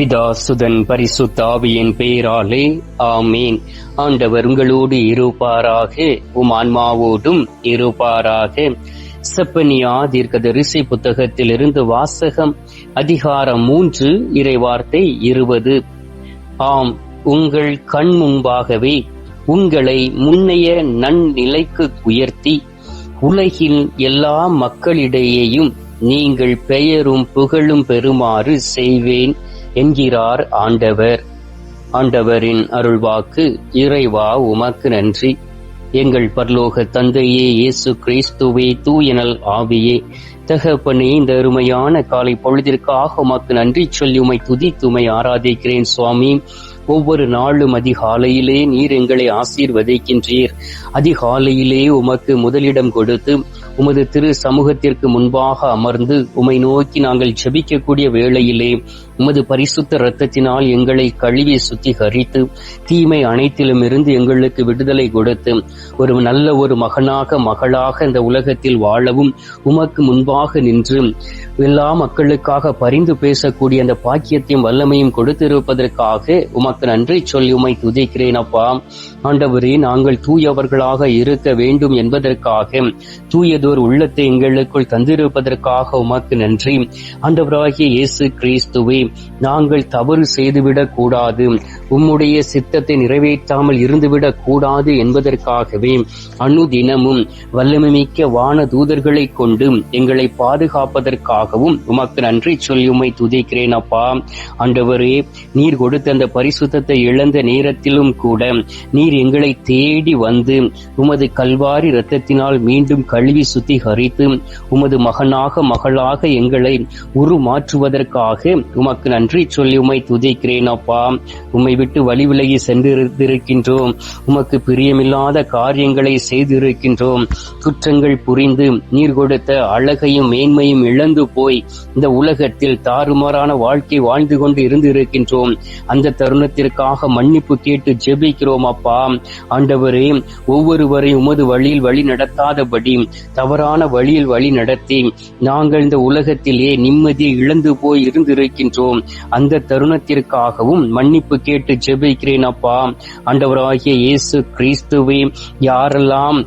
பிதா சுதன் பரிசுத்தாவியின் பெயராலே ஆமீன். ஆண்டவர் உங்களோடு இருப்பாராக உம் ஆன்மாவோடும் இருப்பாராக. செப்பனியா தீர்க்கதரிசி புத்தகத்திலிருந்து வாசகம் அதிகாரம் மூன்று இறைவார்த்தை இருபது. ஆம் உங்கள் கண் முன்பாகவே உங்களை முன்னைய நன்னிலைக்கு உயர்த்தி உலகில் எல்லா மக்களிடையேயும் நீங்கள் பெயரும் புகழும் பெறுமாறு செய்வேன். என்கிறார் ஆண்டவர். ஆண்டவரின் அருள்வாக்கு இறைவா உமக்கு நன்றி. எங்கள் பரலோக தந்தையே இயேசு கிறிஸ்துவே தூயனல் ஆவியே. தகப்பனே இந்த அருமையான காலை பொழுதிற்காக உமக்கு நன்றி சொல்லி உமை துதித்துமை ஆராதிக்கிறேன் சுவாமி. ஒவ்வொரு நாளும் அதிகாலையிலே நீர் எங்களை ஆசீர்வதிக்கின்றீர். அதிகாலையிலே உமக்கு முதலிடம் கொடுத்து உமது திரு சமூகத்திற்கு முன்பாக அமர்ந்து உமை நோக்கி நாங்கள் ஜெபிக்கக்கூடிய வேளையிலே உமது பரிசுத்த இரத்தத்தினால் எங்களை கழுவி சுத்திகரித்து தீமை அனைத்திலும் இருந்து எங்களுக்கு விடுதலை கொடுத்து ஒரு நல்ல ஒரு மகனாக மகளாக இந்த உலகத்தில் வாழவும் உமக்கு முன்பாக நின்று எல்லா மக்களுக்காக பரிந்து பேசக்கூடிய அந்த பாக்கியத்தையும் வல்லமையும் கொடுத்திருப்பதற்காக உமக்கு நன்றி சொல்லி உமை துதிக்கிறேன் அப்பா. ஆண்டவரே நாங்கள் தூயவர்களாக இருக்க வேண்டும் என்பதற்காக தூயதோர் உள்ளத்தை எங்களுக்குள் தந்திருப்பதற்காக உமக்கு நன்றி. ஆண்டவராகிய இயேசு கிறிஸ்துவே நாங்கள் தவறு செய்துவிடக் கூடாது. உம்முடைய சித்தத்தை நிறைவேற்றாமல் இருந்துவிடக் கூடாது என்பதற்காகவே அனுதினமும் வல்லமைமிக்க வான தூதர்களை கொண்டு எங்களை பாதுகாப்பதற்காகவும் உமக்கு நன்றி சொல்லி உம்மை துதிக்கிறேன் அப்பா. ஆண்டவரே நீர் கொடுத்த அந்த பரிசுத்தத்தை இழந்த நேரத்திலும் கூட நீர் எங்களை தேடி வந்து உமது கல்வாரி இரத்தத்தினால் மீண்டும் கழுவி சுத்திகரித்து உமது மகனாக மகளாக எங்களை உருமாற்றுவதற்காக உமக்கு நன்றி சொல்லி உமை துதிக்கிறேன் அப்பா. உம்மை விட்டு வழி விலகி சென்றிருக்கின்றோம் உமக்கு பிரியமில்லாத காரியங்களை செய்திருக்கின்றோம். குற்றங்கள் புரிந்து நீர் கொடுத்த அழகையும் மேன்மையும் இழந்து போய் இந்த உலகத்தில் தாறுமாறான வாழ்க்கை வாழ்ந்து கொண்டு இருந்திருக்கின்றோம். அந்த தருணத்திற்காக மன்னிப்பு கேட்டு ஜெபிக்கிறோம் அப்பா. ஆண்டவரே ஒவ்வொருவரையும் உமது வழியில் வழி நடத்தாதபடி தவறான வழியில் வழி நடத்தி நாங்கள் இந்த உலகத்திலே நிம்மதியை இழந்து போய் இருந்திருக்கின்றோம். அந்த தருணத்திற்காகவும் மன்னிப்பு கேட்டு ஜெபிக்கிறேன் அப்பா. ஆண்டவராகிய இயேசு கிறிஸ்துவே யாரெல்லாம்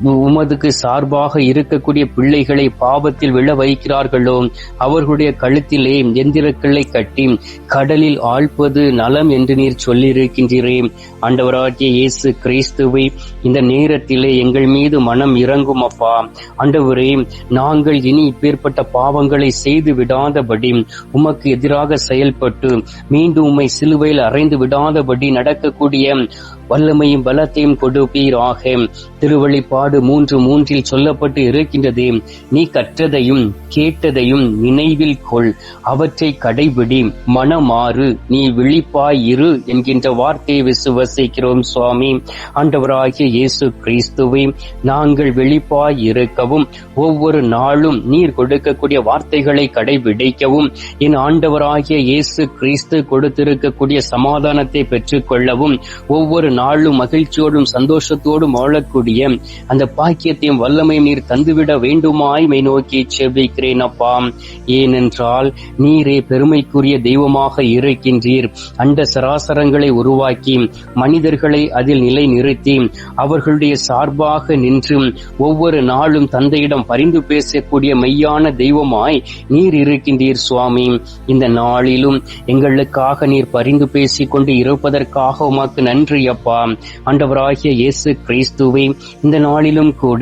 உமதுக்கு சார்பாக இருக்கக்கூடிய பிள்ளைகளை பாவத்தில் விழ வைக்கிறார்களோ அவர்களுடைய கழுத்திலே எந்திரக்களை கட்டி கடலில் ஆழ்ப்பது நலம் என்று நீர் சொல்லியிருக்கின்றீரே. ஆண்டவராகிய இயேசு கிறிஸ்துவை இந்த நேரத்திலே எங்கள் மீது மனம் இறங்கும் அப்பா. ஆண்டவரே நாங்கள் இனி இப்பேற்பட்ட பாவங்களை செய்து விடாதபடி உமக்கு எதிராக செயல்பட்டு மீண்டும் உம்மை சிலுவையில் அறைந்து விடாதபடி நடக்கக்கூடிய வல்லமையும் பலத்தையும் கொடுப்பீராக. திருவழிப்பாடு மூன்று மூன்றில் சொல்லப்பட்டு இருக்கின்றது. நீ கற்றதையும் கேட்டதையும் நினைவில் கொள். அவற்றை கடைபிடி மனமாறு. நீ விழிப்பாய் இரு என்கின்ற வார்த்தையை விசுவசிக்கிறோம் சுவாமி. ஆண்டவராகிய இயேசு கிறிஸ்துவை நாங்கள் விழிப்பாய் இருக்கவும் ஒவ்வொரு நாளும் நீர் கொடுக்கக்கூடிய வார்த்தைகளை கடைபிடிக்கவும் என் ஆண்டவராகிய இயேசு கிறிஸ்து கொடுத்திருக்கக்கூடிய சமாதானத்தை பெற்றுக்கொள்ளவும் ஒவ்வொரு நாளும் மகிழ்ச்சியோடும் சந்தோஷத்தோடும் வாழக்கூடிய அந்த பாக்கியத்தையும் வல்லமையும் நீர் தந்துவிட வேண்டுமாய் மை நோக்கி செவிக்கிறேன் அப்பா. ஏனென்றால் நீரே பெருமைக்குரிய தெய்வமாக இருக்கின்றீர். அண்ட சராசரங்களை உருவாக்கி மனிதர்களை அதில் நிலை நிறுத்தி அவர்களுடைய சார்பாக நின்று ஒவ்வொரு நாளும் தந்தையிடம் பரிந்து பேசக்கூடிய மெய்யான தெய்வமாய் நீர் இருக்கின்றீர் சுவாமி. இந்த நாளிலும் எங்களுக்காக நீர் பரிந்து பேசிக் கொண்டு இருப்பதற்காக உமக்கு நன்றி அப்பா. ஆண்டவராகிய இயேசு கிறிஸ்துவை இந்த நாளிலும் கூட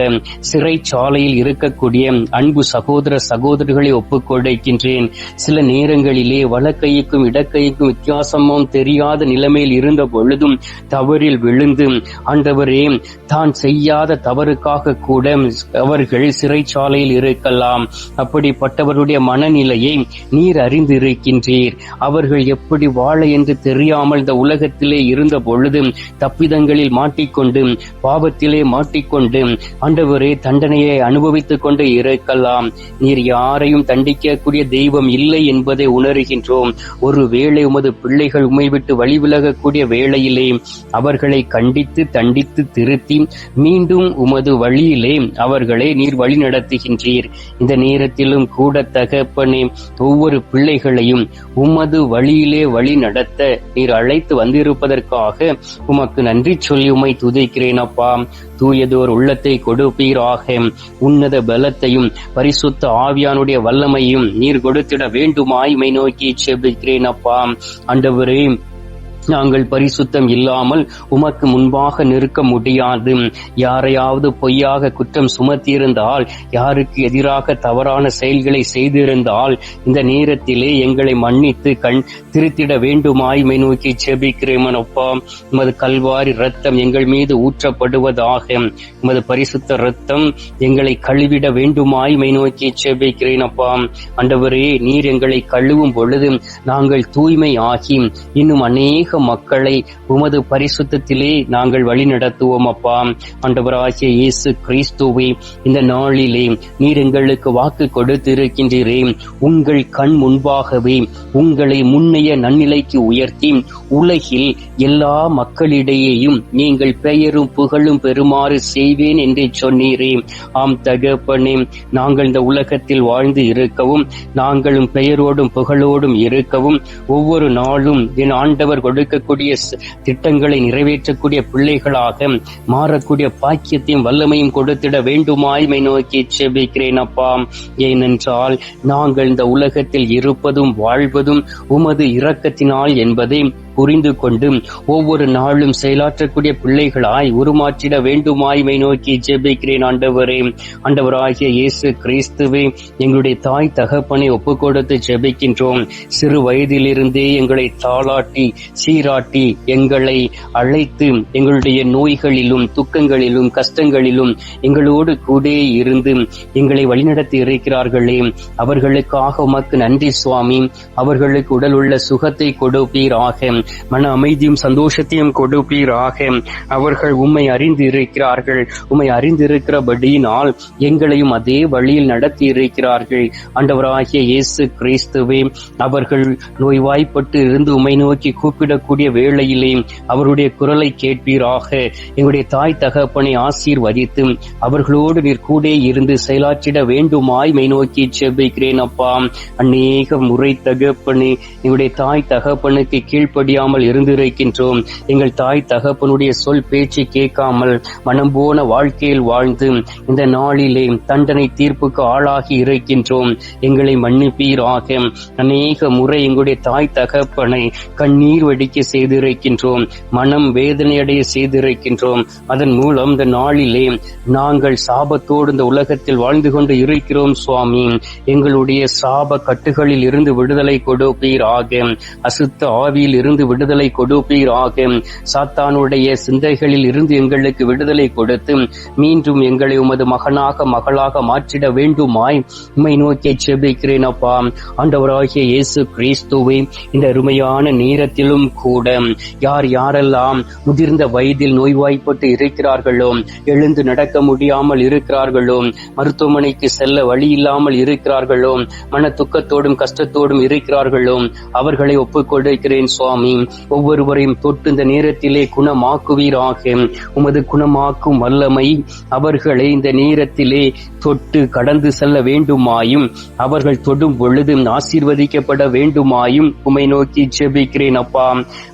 சிறைச்சாலையில் இருக்கக்கூடிய அன்பு சகோதர சகோதரிகளை ஒப்புக்கொடுக்கின்றேன் சில நேரங்களிலே வலக்கைக்கும் இடக்கைக்கும் வித்தியாசமும் தெரியாத நிலைமையில் இருந்த பொழுதும் தவறில் விழுந்து ஆண்டவரே தான் செய்யாத தவறுக்காக கூட அவர்கள் சிறைச்சாலையில் இருக்கலாம். அப்படிப்பட்டவருடைய மனநிலையை நீர் அறிந்திருக்கின்றீர். அவர்கள் எப்படி வாழ என்று தெரியாமல் இந்த உலகத்திலே இருந்த பொழுது தப்பிதங்களில் மாட்டிக்கொண்டு பாவத்திலே மாட்டிக்கொண்டு ஆண்டவரே தண்டனையை அனுபவித்துக் கொண்டு இருக்கலாம். நீர் யாரையும் தண்டிக்கக்கூடிய தெய்வம் இல்லை என்பதை உணர்கின்றோம். ஒரு வேளை உமது பிள்ளைகள் உமை விட்டு வழிவிலகக்கூடிய வேளையிலே அவர்களை கண்டித்து தண்டித்து திருத்தி மீண்டும் உமது வழியிலே அவர்களை நீர் வழி நடத்துகின்றீர். இந்த நேரத்திலும் கூட தகப்பனே ஒவ்வொரு பிள்ளைகளையும் உமது வழியிலே வழி நடத்த நீர் அழைத்து வந்திருப்பதற்காக உமக்கு நன்றி சொல்லி உமை துதிக்கிறேன் அப்பா தூயதோர் உள்ளத்தை கொடுப்பீராக. உன்னத பலத்தையும் பரிசுத்த ஆவியானுடைய வல்லமையும் நீர் கொடுத்திட வேண்டுமாய் மை நோக்கி செபிக்கிறேன் அப்பா அண்டவரே நாங்கள் பரிசுத்தம் இல்லாமல் உமக்கு முன்பாக நிற்க முடியாது. யாரையாவது பொய்யாக குற்றம் சுமத்தியிருந்தால் யாருக்கு எதிராக தவறான செயல்களை செய்திருந்தால் இந்த நேரத்திலே எங்களை மன்னித்து கண் திருத்திட வேண்டுமாய் மை நோக்கி செபிக்கிறேன் அப்பா. உமது கல்வாரி ரத்தம் எங்கள் மீது ஊற்றப்படுவதாக. உமது பரிசுத்த ரத்தம் எங்களை கழுவிட வேண்டுமாய் மை நோக்கி செபிக்கிறேன் அப்பா. அண்டவரே நீர் எங்களை கழுவும் பொழுது நாங்கள் தூய்மை ஆகி இன்னும் அநேக மக்களை உமது பரிசுத்தத்திலே நாங்கள் வழி நடத்துவோம் அப்பா. ஆண்டவராகிய இயேசு கிறிஸ்துவை இந்த நாளிலே நீர் எங்களுக்கு வாக்கு கொடுத்திருக்கின்றீரே. உங்கள் கண் முன்பாகவே உங்களை முன்னே முன்னைய நன்னிலைக்கு உயர்த்தி உலகில் எல்லா மக்களிடையேயும் நீங்கள் பெயரும் புகழும் பெறுமாறு செய்வேன் என்று சொன்னீரே. ஆம் தகப்பனே நாங்கள் இந்த உலகத்தில் வாழ்ந்து இருக்கவும் நாங்களும் பெயரோடும் புகழோடும் இருக்கவும் ஒவ்வொரு நாளும் என் ஆண்டவர் கொடுக்கக்கூடிய திட்டங்களை நிறைவேற்றக்கூடிய பிள்ளைகளாக மாறக்கூடிய பாக்கியத்தையும் வல்லமையும் கொடுத்திட வேண்டுமாய்மை நோக்கி செபிக்கிறேன் அப்பா. ஏனென்றால் நாங்கள் இந்த உலகத்தில் இருப்பதும் வாழ்வதும் உமது இரக்கத்தினால் என்பதை புரிந்து கொண்டு ஒவ்வொரு நாளும் செயலாற்றக்கூடிய பிள்ளைகளாய் உருமாற்றிட வேண்டுமாய்மை நோக்கி ஜெபிக்கிறேன் ஆண்டவரே. ஆண்டவராகிய இயேசு கிறிஸ்துவே எங்களுடைய தாய் தகப்பனை ஒப்புக் கொடுத்து ஜெபிக்கின்றோம். சிறு வயதிலிருந்தே எங்களை தாளாட்டி சீராட்டி எங்களை அழைத்து எங்களுடைய நோய்களிலும் துக்கங்களிலும் கஷ்டங்களிலும் எங்களோடு கூட இருந்து எங்களை வழிநடத்தி இருக்கிறார்களே. அவர்களுக்காக உமக்கு நன்றி சுவாமி. அவர்களுக்கு உடல் உள்ள சுகத்தை கொடுப்பீராக. மன அமைதியும் சந்தோஷத்தையும் கொடுப்பீராக. அவர்கள் உம்மை அறிந்து இருக்கிறார்கள் உம்மை அறிந்திருக்கிறபடியினால் எங்களையும் அதே வழியில் நடத்தி இருக்கிறார்கள் ஆண்டவராகிய இயேசு கிறிஸ்துவே அவர்கள் நோய்வாய்ப்பட்டு இருந்து உம்மை நோக்கி கூப்பிடக்கூடிய வேளையிலே அவருடைய குரலை கேட்பீராக. எங்களுடைய தாய் தகப்பனை ஆசீர்வதித்து அவர்களோடு நீர் கூட இருந்து செயலாற்றிட வேண்டுமாய் மை நோக்கி செபிக்கிறேன் அப்பா. அநேக முறை தகப்பனு எங்களுடைய தாய் தகப்பனுக்கு கீழ்ப்படி கீழ்ப்படியாமல் இருந்திருக்கின்றோம். எங்கள் தாய் தகப்பனுடைய சொல் பேச்சு கேட்காமல் மனம் போன வாழ்க்கையில் வாழ்ந்து இந்த நாளிலே தண்டனை தீர்ப்புக்கு ஆளாகி இருக்கின்றோம். எங்களை மன்னிப்பீராக. அநேக முறை எங்களுடைய தாய் தகப்பனை கண்ணீர் வடிக்க செய்திருக்கின்றோம். மனம் வேதனையடைய செய்திருக்கின்றோம். அதன் மூலம் இந்த நாளிலே நாங்கள் சாபத்தோடு இந்த உலகத்தில் வாழ்ந்து கொண்டு இருக்கிறோம் சுவாமி. எங்களுடைய சாப கட்டுகளில் இருந்து விடுதலை கொடுப்பீராக. அசுத்த ஆவியில் இருந்து விடுதலை கொடுப்பீராக சாத்தானுடைய சிந்தைகளில் இருந்து எங்களுக்கு விடுதலை கொடுத்து மீண்டும் எங்களை உமது மகனாக மகளாக மாற்றிட வேண்டுமாய். உம்மை நோக்கி செபிக்கிறேன் அப்பா. ஆண்டவராகிய இயேசு கிறிஸ்துவை இந்த அருமையான நேரத்திலும் கூட யார் யாரெல்லாம் முதிர்ந்த வயதில் நோய்வாய்ப்பட்டு இருக்கிறார்களோ எழுந்து நடக்க முடியாமல் இருக்கிறார்களோ மருத்துவமனைக்கு செல்ல வழி இல்லாமல் இருக்கிறார்களோ மன துக்கத்தோடும் கஷ்டத்தோடும் இருக்கிறார்களோ அவர்களை ஒப்புக் கொடுக்கிறேன் சுவாமி. ஒவ்வொருவரையும் தொட்டு இந்த நேரத்திலே குணமாக்குவீராக. உமது குணமாக்கும் வல்லமை அவர்களை இந்த நேரத்திலே தொட்டு கடந்து செல்ல வேண்டுமாயும் அவர்கள் தொடும் பொழுது ஆசீர்வதிக்கப்பட வேண்டுமாயும் உமை நோக்கி ஜெபிக்கிறேன் அப்பா.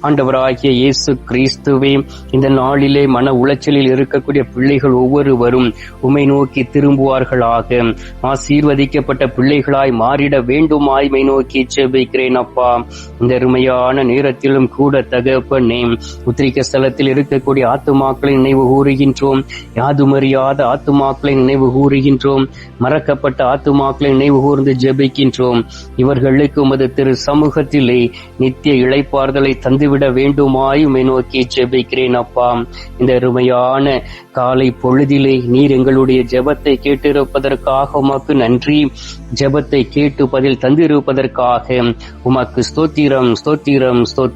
ஆண்டவராகிய இயேசு கிறிஸ்துவே இந்த நாளிலே மன உளைச்சலில் இருக்கக்கூடிய பிள்ளைகள் ஒவ்வொருவரும் உமை நோக்கி திரும்புவார்களாக. ஆசீர்வதிக்கப்பட்ட பிள்ளைகளாய் மாறிட வேண்டுமாய் மை நோக்கி ஜெபிக்கிறேன் அப்பா. இந்த அருமையான நேரத்தில் நேரத்திலும் கூட தகப்பனே உத்திரிக்க ஸ்தலத்தில் இருக்கக்கூடிய ஆத்துமாக்களை நினைவு கூறுகின்றோம். யாதுமறியாத ஆத்துமாக்களை நினைவு கூறுகின்றோம். மறக்கப்பட்ட ஆத்துமாக்களை நினைவு கூர்ந்து ஜெபிக்கின்றோம். இவர்களுக்கு உமது திரு சமூகத்திலே நித்திய இளைப்பாறுதலை தந்துவிட வேண்டுமாய் உம்மை நோக்கி ஜெபிக்கிறேன் அப்பா. இந்த அருமையான காலை பொழுதிலே நீர் எங்களுடைய ஜெபத்தை கேட்டிருப்பதற்காக உமக்கு நன்றி. ஜெபத்தை கேட்டு பதில் தந்திருப்பதற்காக உமக்கு ஸ்தோத்திரம் ஸ்தோத்திரம் ஸ்தோத்திரம்.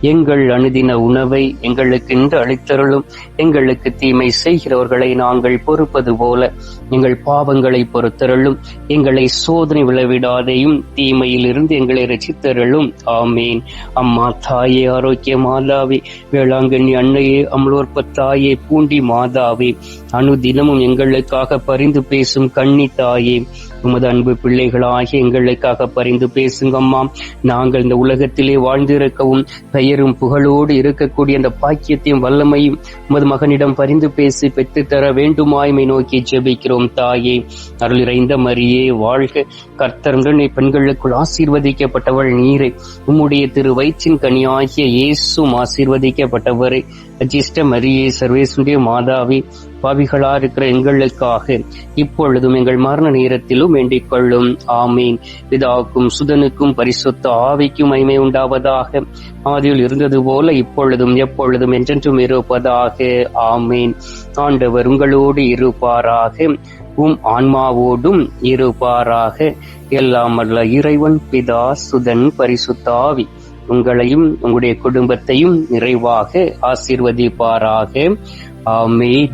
எங்கள் அனுதின உணவை எங்களுக்கு இன்று அளித்தருளும். எங்களுக்கு தீமை செய்கிறவர்களை நாங்கள் பொறுப்பது போல எங்கள் பாவங்களை பொறுத்தருளும். எங்களை சோதனை விளைவிடாதையும் தீமையில் இருந்து எங்களை ரசித்தருளும் ஆமீன். அம்மா தாயே ஆரோக்கிய மாதாவே வேளாங்கண்ணி அன்னையே அமலோற்ப தாயே பூண்டி மாதாவே அனுதினமும் எங்களுக்காக பரிந்து பேசும் கண்ணி தாயே உமது அன்பு பிள்ளைகளாகி எங்களுக்காக பரிந்து பேசுங்கம்மா. நாங்கள் இந்த உலகத்திலே வாழ்ந்திருக்கவும் பெயரும் புகழோடு இருக்கக்கூடிய அந்த பாக்கியத்தையும் வல்லமையும் உமது மகனிடம் பரிந்து பேசி பெற்றுத்தர வேண்டுமாய்மை நோக்கி ஜெபிக்கிறோம் தாயே. அருள் இறைந்த மரியே வாழ்க. கர்த்தருடன் பெண்களுக்குள் ஆசீர்வதிக்கப்பட்டவள் நீரை. உம்முடைய திரு வயிற்றின் கனியாகிய இயேசும் ஆசீர்வதிக்கப்பட்டவரை. அஜிஷ்ட மரியே சர்வேசுடைய மாதாவி. பாவிகளா இருக்கிற எங்களுக்காக இப்பொழுதும் எங்கள் மரண நேரத்திலும் வேண்டிக் கொள்ளும். ஆமீன். பிதாவுக்கும் சுதனுக்கும் பரிசுத்த ஆவிக்கும் மைமை உண்டாவதாக. ஆதியில் இருந்தது போல இப்பொழுதும் எப்பொழுதும் என்றென்றும் இருப்பதாக. ஆமீன். ஆண்டவர் உங்களோடு இருப்பாராக. உம் ஆன்மாவோடும் இருப்பாராக. எல்லாம் அல்ல இறைவன் பிதா சுதன் பரிசுத்தாவி உங்களையும் உங்களுடைய குடும்பத்தையும் நிறைவாக ஆசீர்வதிப்பாராக. ஆமீன்.